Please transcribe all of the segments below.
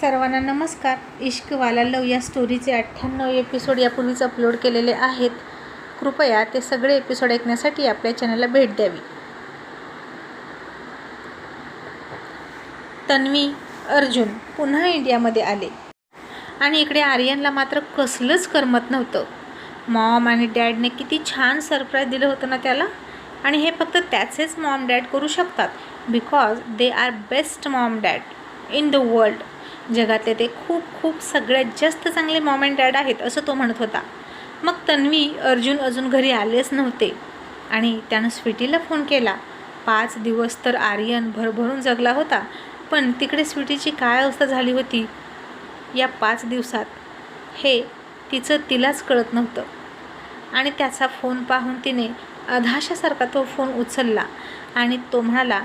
सर्वांना नमस्कार. इश्कवाला लव या स्टोरीचे अठ्ठ्याण्णव एपिसोड यापूर्वीच अपलोड केलेले आहेत. कृपया ते सगळे एपिसोड ऐकण्यासाठी आपल्या चॅनलला भेट द्यावी. तन्वी अर्जुन पुन्हा इंडियामध्ये आले. आणि इकडे आर्यनला मात्र कसलंच करमत नव्हतं. मॉम आणि डॅडने किती छान सरप्राईज दिलं होतं ना त्याला? आणि हे फक्त त्याचेच मॉम डॅड करू शकतात. Because they are best mom dad in the world जगातले ते खूप खूप सगळ्यात जास्त चांगले मॉम अँड डॅड आहेत असं तो म्हणत होता. मग तन्वी अर्जुन अजून घरी आलेच नव्हते आणि त्यानं स्वीटीला फोन केला. पाच दिवस तर आर्यन भरभरून जगला होता पण तिकडे स्वीटीची काय अवस्था झाली होती? या पाच दिवसात. हे तिचं तिलाच कळत नव्हतं. आणि त्याचा फोन पाहून तिने अधाशासारखा तो फोन उचलला आणि तो म्हणाला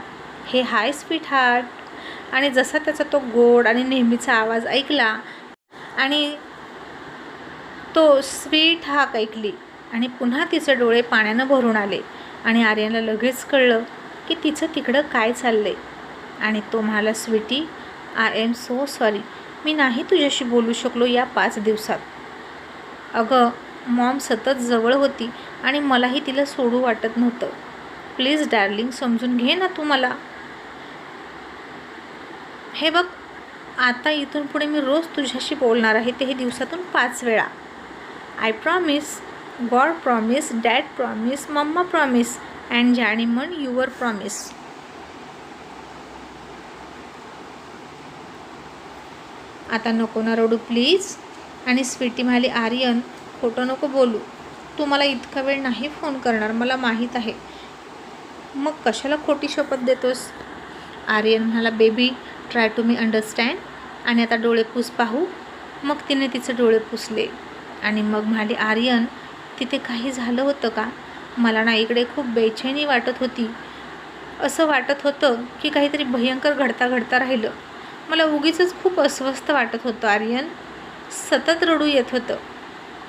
हे हाय स्वीट हार्ट आणि जसा त्याचा तो गोड आणि नेहमीचा आवाज ऐकला आणि तो स्वीट हाक ऐकली आणि पुन्हा तिचे डोळे पाण्यानं भरून आले आणि आर्यनला लगेच कळलं की तिचं तिकडं काय चाललं आहे आणि तो म्हणाला Sweety I am so sorry मी नाही तुझ्याशी बोलू शकलो या पाच दिवसात. अगं मॉम सतत जवळ होती आणि मलाही तिला सोडू वाटत नव्हतं. प्लीज डार्लिंग समजून घे ना तू मला. हे बघ आता इथून पुढे मी रोज तुझ्याशी बोलणार आहे ते हे दिवसातून पाच वेळा. I promise God promise dad promise mamma promise and जाणीमन your promise आता नको ना रडू प्लीज आणि स्वीटी म्हणाली आर्यन खोटं नको बोलू. तू मला इतका वेळ नाही फोन करणार मला माहीत आहे. मग कशाला खोटी शपथ देतोस? आर्यन म्हणाला baby try to me understand आणि आता डोळे पुस पाहू. मग तिने तिचे डोळे पुसले. आणि मग म्हणाली आर्यन तिथे काही झालं होतं का? मला ना इकडे खूप बेचैनी वाटत होती. असं वाटत होतं की काहीतरी भयंकर घडता घडता राहिलं. मला उगीच खूप अस्वस्थ वाटत होतं आर्यन. सतत रडू येत होतं.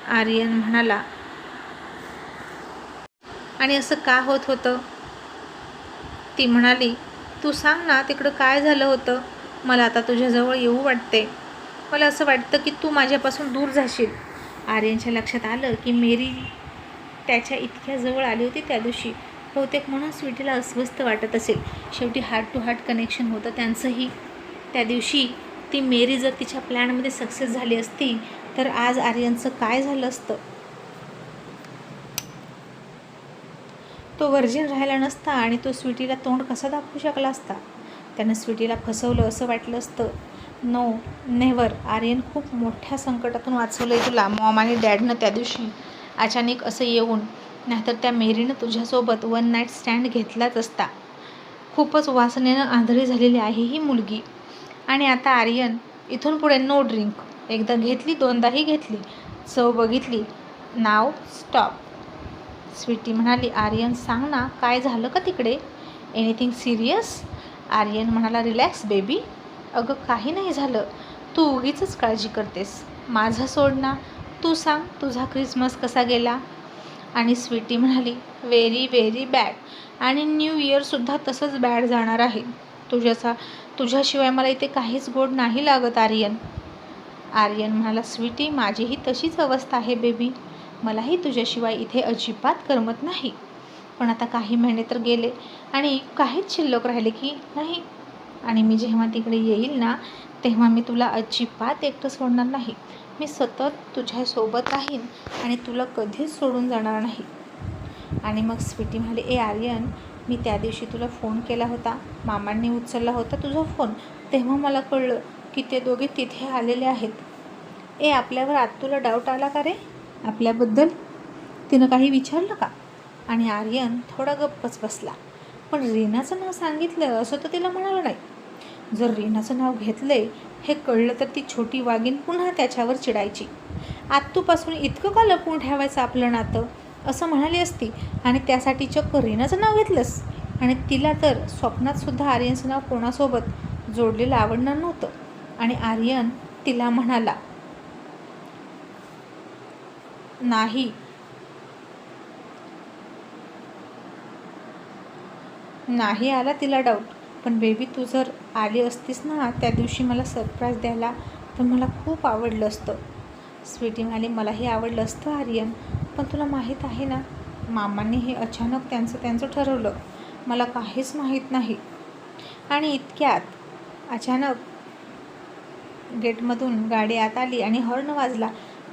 आर्यन म्हणाला आणि असं का होत होतं? ती म्हणाली तू सांग ना तिकडं काय झालं होतं? मला आता तुझ्याजवळ येऊ वाटते. मला असं वाटतं की तू माझ्यापासून दूर जाशील. आर्यनच्या लक्षात आलं की मेरी त्याच्या इतक्या जवळ आली होती त्या दिवशी. बहुतेक म्हणून स्वीटीला अस्वस्थ वाटत असेल. शेवटी हार्ट टू हार्ट कनेक्शन होतं त्यांचंही. त्या दिवशी ती मेरी जर तिच्या प्लॅनमध्ये सक्सेस झाली असती तर आज आर्यनचं काय झालं असतं? तो व्हर्जिन राहिला नसता आणि तो स्वीटीला तोंड कसा दाखवू शकला असता? त्यानं स्वीटीला फसवलं असं वाटलं असतं. No never. आर्यन खूप मोठ्या संकटातून वाचवलं आहे तुला मॉम आणि डॅडनं त्या दिवशी. अचानक असं येऊन नाहीतर त्या मेरीनं तुझ्यासोबत वन नाईट स्टँड घेतलाच असता. खूपच वासनेनं आंधळी झालेली आहे ही मुलगी. आणि आता आर्यन इथून पुढे नो ड्रिंक. एकदा घेतली दोनदाही घेतली. चव बघितली. नाव स्टॉप. स्वीटी म्हणाली आर्यन सांग ना काय झालं का तिकडे? Anything serious? आर्यन म्हणाला रिलॅक्स बेबी. अगं काही नाही झालं. तू उगीच काळजी करतेस. माझं सोड ना. तू सांग तुझा क्रिसमस कसा गेला? आणि स्वीटी म्हणाली व्हेरी व्हेरी बॅड आणि न्यू इयरसुद्धा तसंच बॅड जाणार आहे. तुझ्याचा तुझ्याशिवाय मला इथे काहीच गोड नाही लागत आर्यन. आर्यन म्हणाला स्वीटी माझीही तशीच अवस्था आहे बेबी. मलाही तुझ्याशिवाय इथे अजिबात करमत नाही. पण आता काही महिने तर गेले आणि काहीच शिल्लक राहिले की नाही. आणि मी जेव्हा तिकडे येईल ना तेव्हा मी तुला अजिबात एकटं सोडणार नाही. मी सतत तुझ्यासोबत राहीन आणि तुला कधीच सोडून जाणार नाही. आणि मग स्वीटी म्हणाली ए आर्यन मी त्या दिवशी तुला फोन केला होता. मामांनी उचलला होता तुझा फोन. तेव्हा मला कळलं की ते दोघे तिथे आलेले आहेत. ए आपल्यावर आत तुला डाऊट आला का रे? आपल्याबद्दल? तिनं काही विचारलं का? आणि आर्यन थोडा गप्पच बसला. पण रीनाचं नाव सांगितलं असं तर तिला म्हणालं नाही. जर रीनाचं नाव घेतलंय हे कळलं तर ती छोटी वाघीण पुन्हा त्याच्यावर चिडायची. आत्तूपासून इतकं का लपवून ठेवायचं आपलं नातं? असं म्हणाली असती आणि त्यासाठी चक्क रीनाचं नाव घेतलंस? आणि तिला तर स्वप्नातसुद्धा आर्यनचं नाव कोणासोबत जोडलेलं आवडणार नव्हतं. आणि आर्यन तिला म्हणाला नाही नाही आला तिला डाऊट पण बेबी तू जर आली असतीस ना त्या दिवशी मला सरप्राईज द्यायला तर मला खूप आवडलं असतं. स्वीटी म्हणाली मलाही आवडलं असतं आर्यन. पण तुला माहीत आहे ना मामांनी हे अचानक त्यांचं त्यांचं ठरवलं. मला काहीच माहीत नाही. आणि इतक्यात अचानक गेटमधून गाडी आत आली आणि हॉर्न वाजला.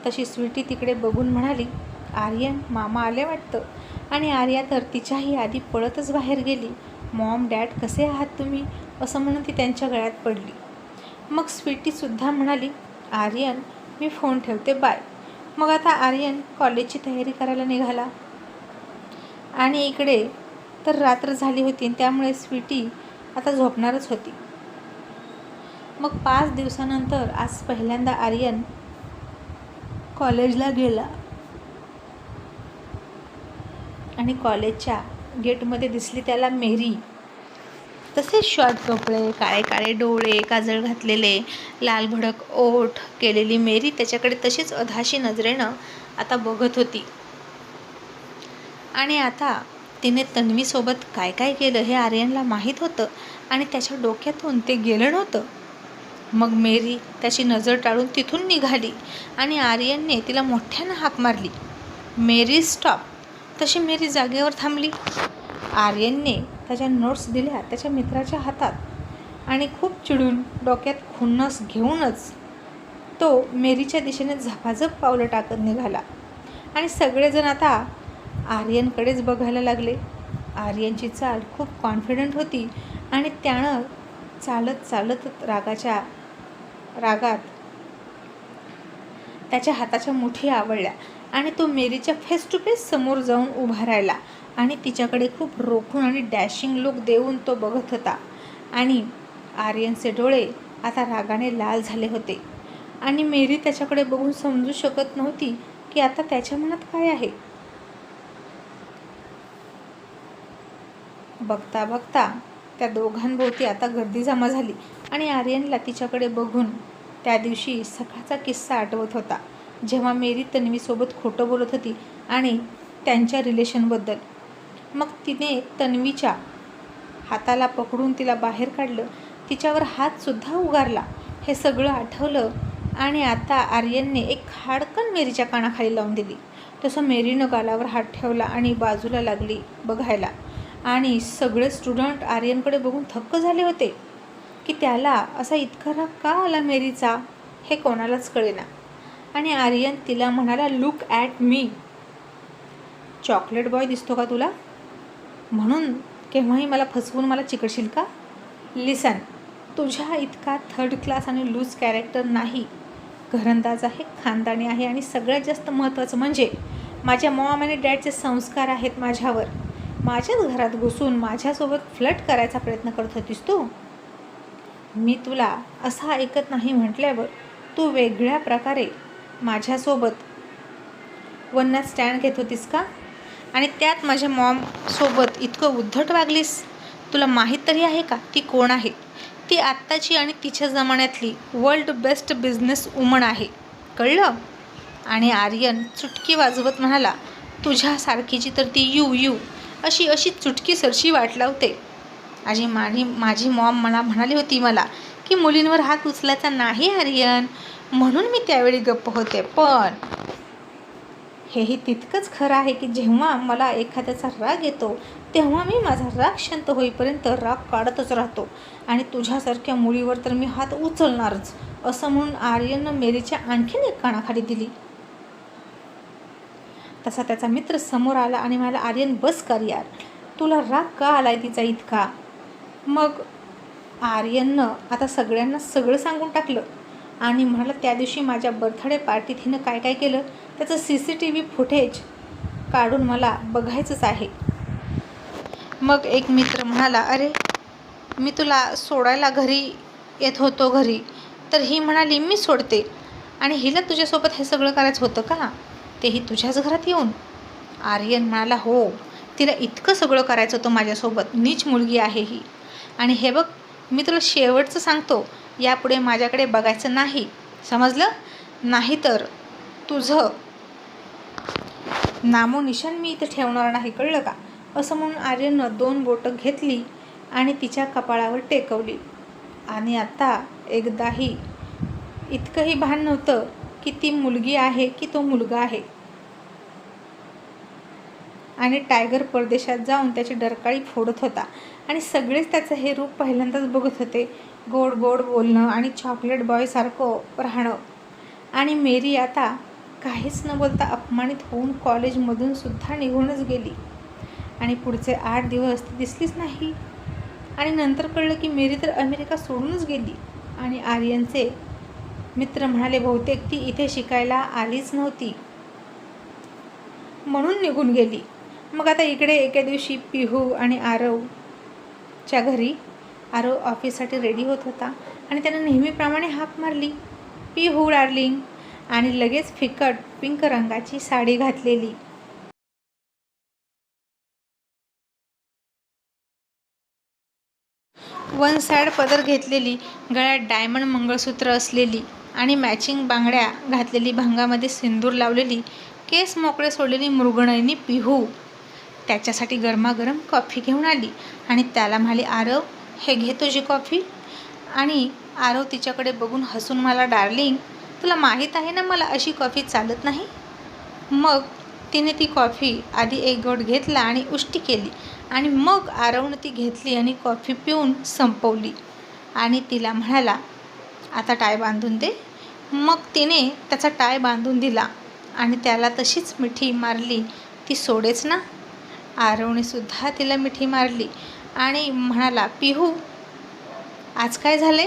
तशी स्वीटी तिकडे बघून म्हणाली आर्यन मामा आले वाटतं. आणि आर्या तर तिच्याही आधी पळतच बाहेर गेली. मॉम डॅड कसे आहात तुम्ही? असं म्हणून ती त्यांच्या गळ्यात पडली. मग स्वीटीसुद्धा म्हणाली आर्यन मी फोन ठेवते बाय. मग आता आर्यन कॉलेजची तयारी करायला निघाला. आणि इकडे तर रात्र झाली होती त्यामुळे स्वीटी आता झोपणारच होती. मग पाच दिवसानंतर आज पहिल्यांदा आर्यन कॉलेजला गेला. आणि कॉलेजच्या गेटमध्ये दिसली त्याला मेरी तसेच शॉर्ट कपडे काळे काळे डोळे काजळ घातलेले लाल भडक ओठ केलेली मेरी त्याच्याकडे तशीच अधाशी नजरेनं आता बघत होती. आणि आता तिने तन्वीसोबत काय काय केलं हे आर्यनला माहीत होतं आणि त्याच्या डोक्यातून ते गेलं नव्हतं. मग मेरी त्याची नजर टाळून तिथून निघाली आणि आर्यनने तिला मोठ्यानं हाक मारली. Mary stop. तशी मेरी जागेवर थांबली. आर्यनने त्याच्या नोट्स दिल्या त्याच्या मित्राच्या हातात आणि खूप चिडून डोक्यात खुन्नस घेऊनच तो मेरीच्या दिशेने झपाझप पावलं टाकत निघाला. आणि सगळेजण आता आर्यनकडेच बघायला लागले. आर्यनची चाल खूप कॉन्फिडंट होती आणि त्यानं चालत चालत रागाच्या रागात त्याच्या हाताच्या मुठी आवडल्या आणि तो मेरीच्या फेस टू फेस समोर जाऊन उभा राहिला. आणि तिच्याकडे खूप रोखून आणि डॅशिंग लुक देऊन तो बघत होता. आणि आर्यनचे डोळे आता रागाने लाल झाले होते. आणि मेरी त्याच्याकडे बघून समजू शकत नव्हती की आता त्याच्या मनात काय आहे. बघता बघता त्या दोघांभोवती आता गर्दी जमा झाली आणि आर्यनला तिच्याकडे बघून त्या दिवशी सकाळचा किस्सा आठवत होता. जेव्हा मेरी तन्वीसोबत खोटं बोलत होती आणि त्यांच्या रिलेशनबद्दल. मग तिने तन्वीच्या हाताला पकडून तिला बाहेर काढलं. तिच्यावर हातसुद्धा उगारला. हे सगळं आठवलं आणि आता आर्यनने एक हाडकन मेरीच्या कानाखाली लावून दिली. तसं मेरीनं गालावर हात ठेवला आणि बाजूला लागली बघायला. आणि सगळे स्टुडंट आर्यनकडे बघून थक्क झाले होते. की त्याला असा इतका राग का आला मेरीचा? हे कोणालाच कळेना. आणि आर्यन तिला म्हणाला look at me chocolate boy दिसतो का तुला? म्हणून केव्हाही मला फसवून मला चिकटशील का? लिसन तुझ्या इतका थर्ड क्लास आणि लूज कॅरेक्टर नाही. घरंदाज आहे खानदानी आहे आणि सगळ्यात जास्त महत्त्वाचं म्हणजे माझ्या मॉम आणि डॅडचे संस्कार आहेत माझ्यावर. माझ्याच घरात घुसून माझ्यासोबत फ्लट करायचा प्रयत्न करत होतीस तू. मी तुला असा ऐकत नाही म्हटल्यावर तू वेगळ्या प्रकारे माझ्यासोबत वन्नात स्टँड घेत होतीस का? आणि त्यात माझ्या मॉमसोबत इतकं उद्धट वागलीस? तुला माहीत तरी आहे का ती कोण आहे? ती आत्ताची आणि तिच्या जमान्यातली वर्ल्ड बेस्ट बिझनेस वुमन आहे. कळलं? आणि आर्यन चुटकी वाजवत म्हणाला तुझ्यासारखीची तर ती यू यू. अशी अशी चुटकी सरशी वाट लावते. आजी माझी माझी मॉम मला म्हणाली होती मला की मुलींवर हात उचलायचा नाही आर्यन. म्हणून मी त्यावेळी गप्प होते पण हेही तितकंच खरं आहे की जेव्हा मला एखाद्याचा राग येतो तेव्हा मी माझा राग शांत होईपर्यंत राग काढतच राहतो. आणि तुझ्यासारख्या मुलीवर तर मी हात उचलणारच असं म्हणून आर्यनं मेरीच्या आणखीन एक कानाखाली दिली. तसा त्याचा मित्र समोर आला आणि मला आर्यन बस कर यार. तुला राग का आलाय तिचा इतका? मग आर्यननं आता सगळ्यांना सगळं सांगून टाकलं. आणि म्हणाला त्या दिवशी माझ्या बर्थडे पार्टीत हिनं काय काय केलं? त्याचं C C T V footage काढून मला बघायचंच आहे. मग एक मित्र म्हणाला अरे मी तुला सोडायला घरी येत होतो घरी तर ही म्हणाली मी सोडते. आणि हिला तुझ्यासोबत हे सगळं करायचं होतं का? तेही तुझ्याच घरात येऊन. आर्यन म्हणाला हो तिला इतकं सगळं करायचं होतं माझ्यासोबत. नीच मुलगी आहे ही. आणि हे बघ मी तुला शेवटचं सांगतो. यापुढे माझ्याकडे बघायचं नाही. समजलं? नाही तर तुझं नामोनिशान मी इथं ठेवणार नाही कळलं का? असं म्हणून आर्यनं दोन बोटं घेतली आणि तिच्या कपाळावर टेकवली. आणि आता एकदाही इतकंही भान नव्हतं की ती मुलगी आहे की तो मुलगा आहे. आणि टायगर परदेशात जाऊन त्याची डरकाळी फोडत होता. आणि सगळेच त्याचं हे रूप पहिल्यांदाच बघत होते. गोड गोड बोलणं आणि चॉकलेट बॉयसारखं राहणं. आणि मेरी आता काहीच न बोलता अपमानित होऊन कॉलेजमधून सुद्धा निघूनच गेली. आणि पुढचे आठ दिवस ती दिसलीच नाही. आणि नंतर कळलं की मेरी तर अमेरिका सोडूनच गेली. आणि आर्यनचे मित्र म्हणाले बहुतेक ती इथे शिकायला आलीच नव्हती. म्हणून निघून गेली. मग आता इकडे एके दिवशी पिहू आणि आरवच्या घरी. आरव ऑफिससाठी रेडी होत होता आणि त्यानं नेहमीप्रमाणे हाक मारली. पिहू डार्लिंग आणि लगेच फिकट पिंक रंगाची साडी घातलेली. वन साईड पदर घेतलेली गळ्यात डायमंड मंगळसूत्र असलेली आणि मॅचिंग बांगड्या घातलेली भांगामध्ये सिंदूर लावलेली केस मोकळे सोडलेली मृगणयनी पिहू. त्याच्यासाठी गरमागरम कॉफी घेऊन आली आणि त्याला म्हणाली आरव हे घे तुझी कॉफी. आणि आरव तिच्याकडे बघून हसून मला डार्लिंग तुला माहीत आहे ना मला अशी कॉफी चालत नाही? मग तिने ती कॉफी आधी एक घोट घेतला आणि उष्टी केली आणि मग आरवनं ती घेतली आणि कॉफी पिऊन संपवली. आणि तिला म्हणाला आता टाय बांधून दे. मग तिने त्याचा टाय बांधून दिला आणि त्याला तशीच मिठी मारली ती सोडेच ना. आरवणीसुद्धा तिला मिठी मारली आणि म्हणाला पिहू आज काय झाले?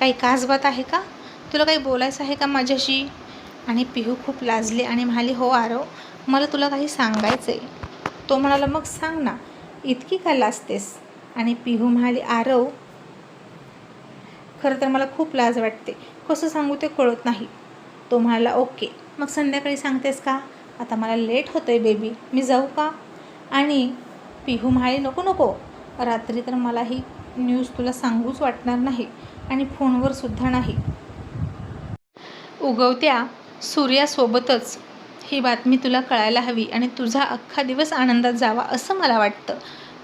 काही कासबात आहे का? तुला काही बोलायचं आहे का माझ्याशी? आणि पिहू खूप लाजली आणि म्हणाली हो आरव मला तुला काही सांगायचं आहे तो म्हणाला मग सांग ना इतकी का लाजतेस? आणि पिहू म्हणाली आरव खरं तर मला खूप लाज वाटते. कसं सांगू ते कळत नाही. तो म्हणाला ओके मग संध्याकाळी सांगतेस का? आता मला लेट होतं आहे बेबी. मी जाऊ का? आणि पिहू म्हणाली नको नको. रात्री तर मला ही न्यूज तुला सांगूच वाटणार नाही आणि फोनवर सुद्धा नाही. उगवत्या सूर्यासोबतच ही बातमी तुला कळायला हवी आणि तुझा अख्खा दिवस आनंदात जावा असं मला वाटतं.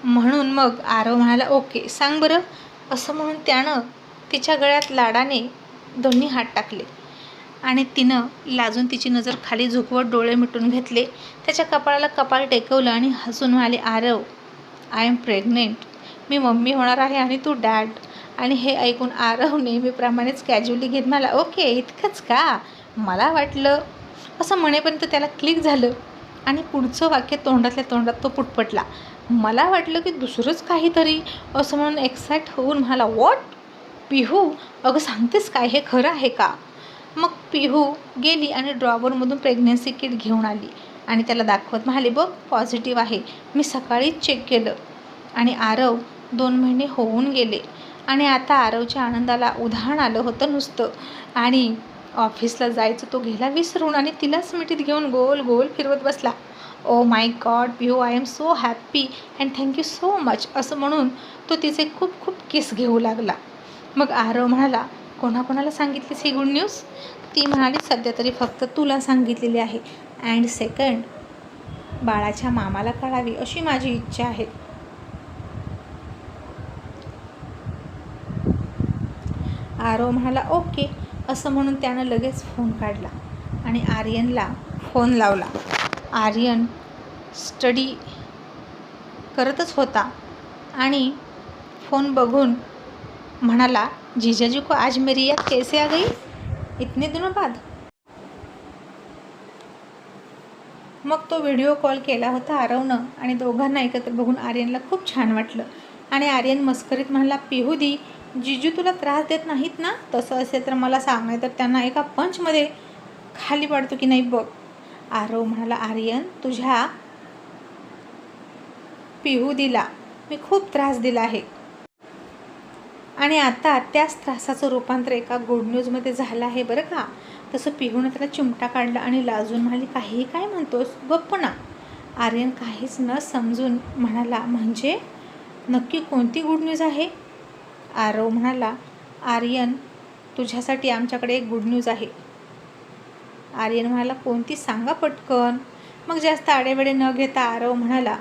म्हणून मग आरव म्हणाला ओके सांग बरं. असं म्हणून त्यानं तिच्या गळ्यात लाडाने दोन्ही हात टाकले. आणि तिनं लाजून तिची नजर खाली झुकवत डोळे मिटून घेतले. त्याच्या कपाळाला कपाळ टेकवलं आणि हसून म्हणाले आरव आय एम प्रेग्नेंट मी मम्मी होणार आहे आणि तू डॅड आणि हे ऐकून आरव नेहमीप्रमाणेच कॅज्युअली घेत मला ओके इतकंच का? मला वाटलं असं म्हणेपर्यंत त्याला क्लिक झालं. आणि पुढचं वाक्य तोंडातल्या तोंडात तो पुटपटला. मला वाटलं की दुसरंच काहीतरी असं म्हणून एक्साइट होऊन म्हणाला वॉट पिहू अगं सांगतेस काय? हे खरं आहे का? मग पिहू गेली आणि ड्रॉवरमधून प्रेग्नन्सी किट घेऊन आली. आणि त्याला दाखवत म्हणाली बघ पॉझिटिव्ह आहे. मी सकाळीच चेक केलं आणि आरव दोन महिने होऊन गेले. आणि आता आरवच्या आनंदाला उधाण आलं होतं नुसतं. आणि ऑफिसला जायचं तो गेला विसरून आणि तिलाच मिठीत घेऊन गोल गोल फिरवत बसला. ओ my God Pihu I'm so happy and thank you so much असं म्हणून तो तिचे खूप खूप किस घेऊ लागला. मग आरव म्हणाला कोणाकोणाला सांगितलीस ही गुड न्यूज ती म्हणाली सध्या तरी फक्त तुला सांगितलेली आहे. अँड सेकंड बाळाच्या मामाला कळावी अशी माझी इच्छा आहे. आरव म्हणाला ओके. असं म्हणून त्यानं लगेच फोन काढला आणि आर्यनला फोन लावला. आर्यन स्टडी करतच होता आणि फोन बघून म्हणाला जीजाजी को आज मेरी याद कैसे आ गई? इतने दिनों बाद। मग तो व्हिडिओ कॉल केला होता आरवनं आणि दोघांना एकत्र बघून आर्यनला खूप छान वाटलं. आणि आर्यन मस्करीत म्हणाला पिहू दी जिजू तुला त्रास देत नाहीत ना? तसं असेल तर मला सांग नाही तर त्यांना एका पंचमध्ये खाली पडतो की नाही बघ. आरव म्हणाला आर्यन तुझ्या पिहू दिला. मी खूप त्रास दिला आहे. आणि आता त्याच त्रासाचं रूपांतर एका गुड न्यूजमध्ये झालं आहे बरं का? तसं पिहून त्याला चिमटा काढला आणि लाजून म्हणाली काही काय म्हणतोस? गप्प ना. आर्यन काहीच न समजून म्हणाला म्हणजे? नक्की कोणती गुड न्यूज आहे? आरव म्हणाला आर्यन तुझ्यासाठी आमच्याकडे एक गुड न्यूज आहे. आर्यन म्हणाला कोणती? सांगा पटकन. मग जास्त आडेवेडे न घेता आरव म्हणाला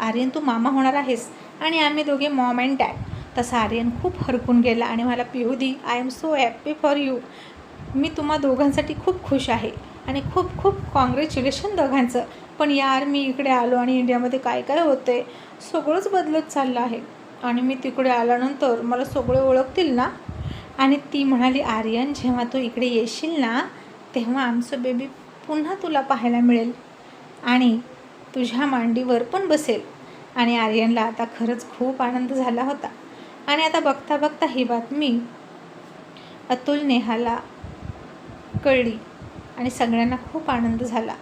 आर्यन तू मामा होणार आहेस आणि आम्ही दोघे मॉम अँड डॅड तसा आर्यन खूप हरकून गेला आणि मला पिहुदी I'm so happy for you मी तुम्हा दोघांसाठी खूप खुश आहे आणि खूप खूप कॉंग्रॅच्युलेशन दोघांचं. पण यार मी इकडे आलो आणि इंडियामध्ये काय काय होते सगळंच बदलत चाललं आहे. आणि मी तिकडे आल्यानंतर मला सगळे ओळखतील ना? आणि ती म्हणाली आर्यन जेव्हा तू इकडे येशील ना तेव्हा आमचं बेबी पुन्हा तुला पाहायला मिळेल. आणि तुझ्या मांडीवर पण बसेल. आणि आर्यनला आता खरंच खूप आनंद झाला होता. आणि आता बघता बघता ही बातमी अतुल नेहाला कळली आणि सगळ्यांना खूप आनंद झाला.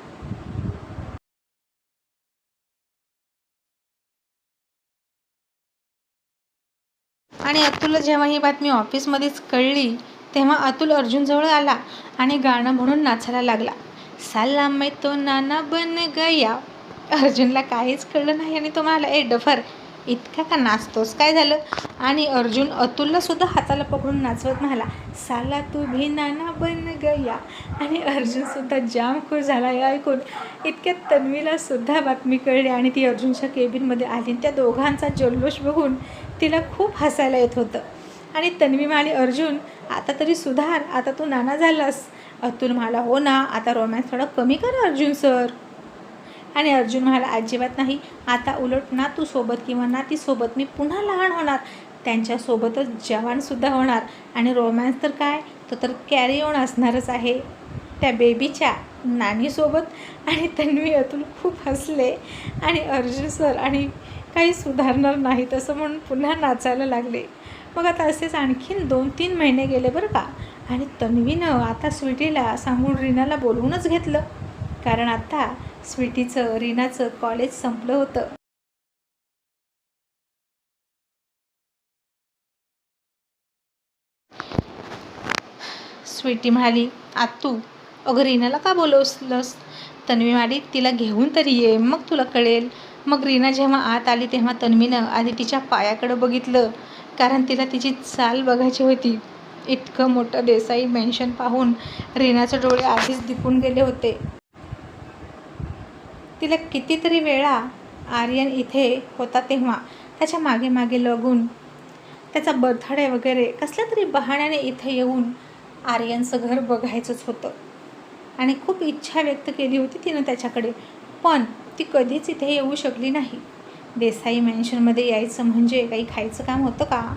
आणि अतुलला जेव्हा ही बातमी ऑफिसमध्येच कळली तेव्हा अतुल अर्जुनजवळ आला आणि गाणं म्हणून नाचायला लागला. साला मै तो नाना बन गया. अर्जुनला काहीच कळलं नाही आणि तो म्हणाला ए डफर इतका का नाचतोस? काय झालं? आणि अर्जुन अतुलला सुद्धा हाताला पकडून नाचवत म्हणाला साला तू भी नाना बन गया. आणि अर्जुनसुद्धा जाम खुश झाला हे ऐकून. इतक्यात तन्वीला सुद्धा बातमी कळली आणि ती अर्जुनच्या केबिनमध्ये आली. त्या दोघांचा जल्लोष बघून तिला खूप हसायला येत होतं. आणि तन्वी म्हणाली अर्जुन आता तरी सुधार. आता तू नाना झालास. अतुल म्हणाला हो ना. आता रोमॅन्स थोडा कमी कर अर्जुन सर. आणि अर्जुन म्हणाला अजिबात नाही. आता उलट ना तू सोबत किंवा ना मी पुन्हा लहान होणार. त्यांच्यासोबतच जवानसुद्धा होणार. आणि रोमॅन्स तर काय? तो तर कॅरी ऑन असणारच आहे. त्या बेबीच्या नानीसोबत आणि तन्वी अतुल खूप हसले. आणि अर्जुन सर आणि काही सुधारणार नाही तसं म्हणून पुन्हा नाचायला लागले. मग आता असेच आणखीन दोन तीन महिने गेले बरं का? आणि तन्वीनं आता स्वीटीला सांगून रीनाला बोलवूनच घेतलं. कारण आता स्वीटीचं रीनाचं कॉलेज संपलं होतं. स्वीटी म्हणाली आतू अगं रीनाला का बोलवलंस? तन्वी म्हणाली तिला घेऊन तरी ये मग तुला कळेल. मग रीना जेव्हा आत आली तेव्हा तन्वीनं आधी तिच्या पायाकडं बघितलं कारण तिला तिची चाल बघायची होती. इतकं मोठं देसाई मेन्शन पाहून रीनाचे डोळे आधीच दिपून गेले होते. तिला कितीतरी वेळा आर्यन इथे होता तेव्हा त्याच्यामागे मागे लगून त्याचा बर्थडे वगैरे कसल्या तरी बहाण्याने इथे येऊन आर्यनचं घर बघायचंच होतं. आणि खूप इच्छा व्यक्त केली होती तिनं त्याच्याकडे. पण ती कधीच इथे येऊ शकली नाही. देसाई मेन्शनमध्ये यायचं म्हणजे काही खायचं काम होतं का?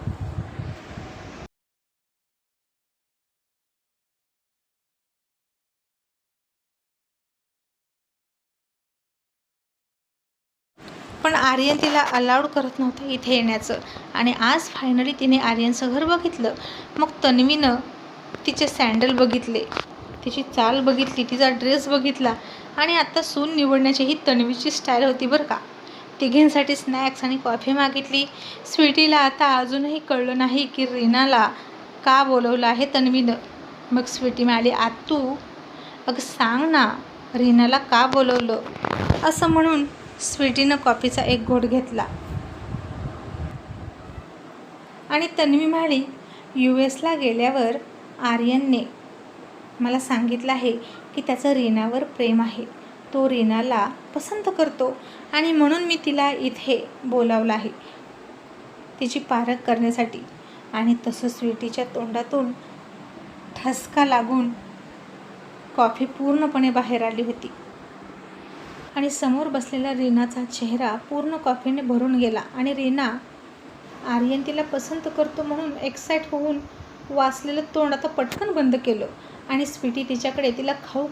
पण आर्यन तिला अलाउड करत नव्हतं इथे येण्याचं. आणि आज फायनली तिने आर्यनचं घर बघितलं. मग तन्वीनं तिचे सँडल बघितले. तिची चाल बघितली तिचा ड्रेस बघितला. आणि आत्ता सून निवडण्याची ही तन्वीची स्टाईल होती बरं का. तिघींसाठी स्नॅक्स आणि कॉफी मागितली. स्वीटीला आता अजूनही कळलं नाही की रीनाला का बोलवलं आहे तन्वीनं. मग स्वीटी म्हणाली आतू अगं सांग ना रीनाला का बोलवलं? असं म्हणून स्वीटीनं कॉफीचा एक घोट घेतला. आणि तन्वी म्हणाली यू एसला गेल्यावर आर्यनने मला सांगितलं आहे की त्याचं रीनावर प्रेम आहे. तो रीनाला पसंत करतो आणि म्हणून मी तिला इथे बोलावलं आहे तिची पारख करण्यासाठी. आणि तसं स्वीटीच्या तोंडातून ठसका लागून कॉफी पूर्णपणे बाहेर आली होती. आणि समोर बसलेला रीनाचा चेहरा पूर्ण कॉफीने भरून गेला आणि रीना आर्यन तिला पसंत करतो म्हणून एक्साईट होऊन वाचलेलं तोंड आता पटकन बंद केलं आणि स्वीटी तिच्याकडे तिला खाऊ